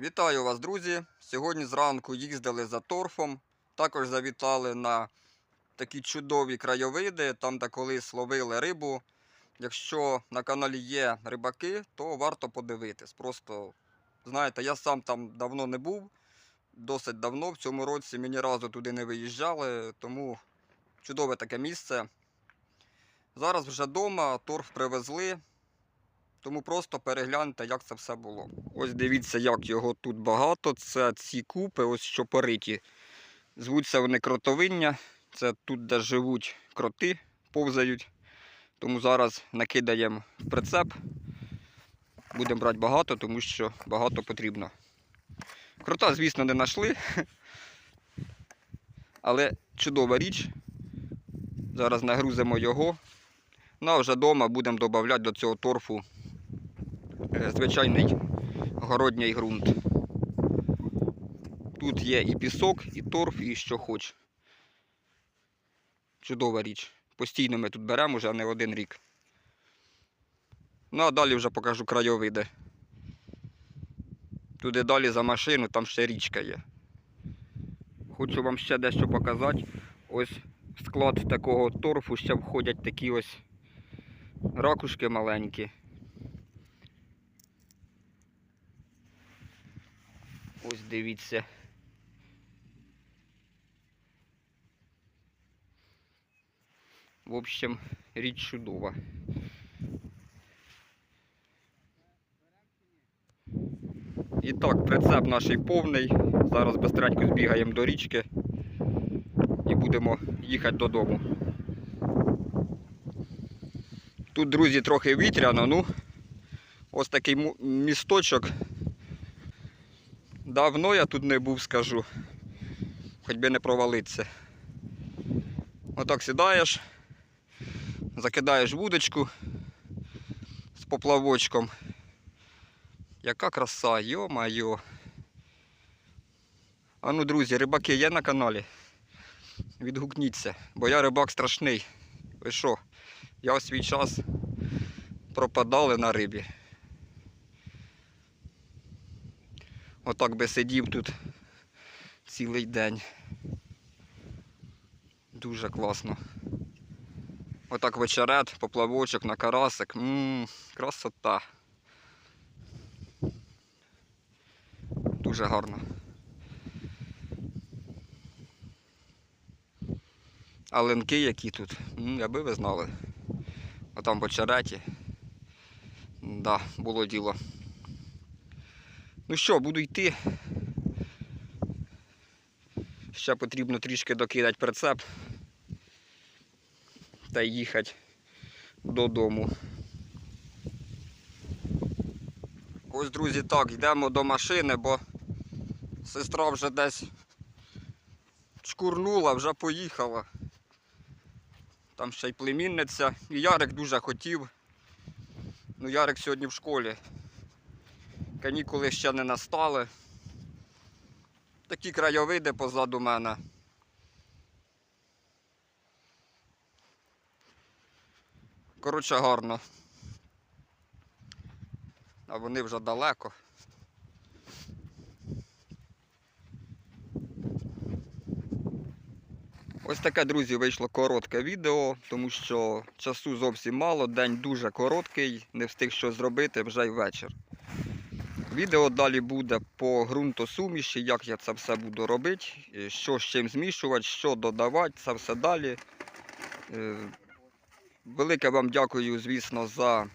Вітаю вас, друзі! Сьогодні зранку їздили за торфом. Також завітали на такі чудові краєвиди, там де колись ловили рибу. Якщо на каналі є рибаки, то варто подивитись. Просто, знаєте, я сам там давно не був, досить давно. В цьому році ми ні разу туди не виїжджали, тому чудове таке місце. Зараз вже вдома, торф привезли. Тому просто перегляньте, як це все було. Ось дивіться, як його тут багато. Це ці купи, ось що пориті. Звуться вони кротовиння. Це тут, де живуть кроти, повзають. Тому зараз накидаємо в прицеп. Будемо брати багато, тому що багато потрібно. Крота, звісно, не знайшли. Але чудова річ. Зараз нагрузимо його. Ну а вже вдома будемо додавати до цього торфу звичайний городній ґрунт. Тут є і пісок, і торф, і що хоч. Чудова річ. Постійно ми тут беремо вже не один рік. Ну а далі вже покажу краєвиди. Туди далі за машину, там ще річка є. Хочу вам ще дещо показати. Ось в склад такого торфу ще входять такі ось ракушки маленькі. Ось дивіться. В общем, річ чудова. І так, прицеп наш повний. Зараз безстренько збігаємо до річки і будемо їхати додому. Тут, друзі, трохи вітряно, ну ось такий місточок. Давно я тут не був, скажу. Хоч би не провалитися. Отак сідаєш, закидаєш вудочку з поплавочком. Яка краса, йо-майо. А ну, друзі, рибаки є на каналі? Відгукніться, бо я рибак страшний. Ви що? Я у свій час пропадали на рибі. Отак би сидів тут цілий день. Дуже класно. Отак вечерет, поплавочок на карасик. Ммм, красота. Дуже гарно. А линки які тут, М, аби ви знали. А там в очереті. Да, було діло. Ну що, буду йти. Ще потрібно трішки докидати прицеп та їхати додому. Ось, друзі, так, йдемо до машини, бо сестра вже десь чкурнула, вже поїхала. Там ще й племінниця. І Ярик дуже хотів. Ну, Ярик сьогодні в школі. Канікули ще не настали. Такі краєвиди позаду мене. Коротше, гарно. А вони вже далеко. Ось таке, друзі, вийшло коротке відео, тому що часу зовсім мало, день дуже короткий, не встиг що зробити вже й вечір. Відео далі буде по ґрунтосуміші, як я це все буду робити, е, що з чим змішувати, що додавати, це все далі. Е, Велике вам дякую, звісно, за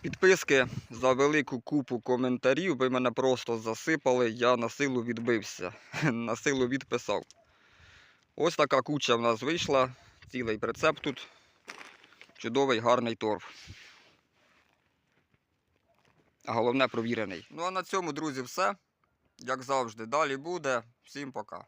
підписки, за велику купу коментарів. Ви мене просто засипали, я на силу відбився, на силу відписав. Ось така куча в нас вийшла, цілий прицеп тут. Чудовий гарний торф. А головне провірений. Ну а на цьому, друзі, все. Як завжди, далі буде. Всім пока.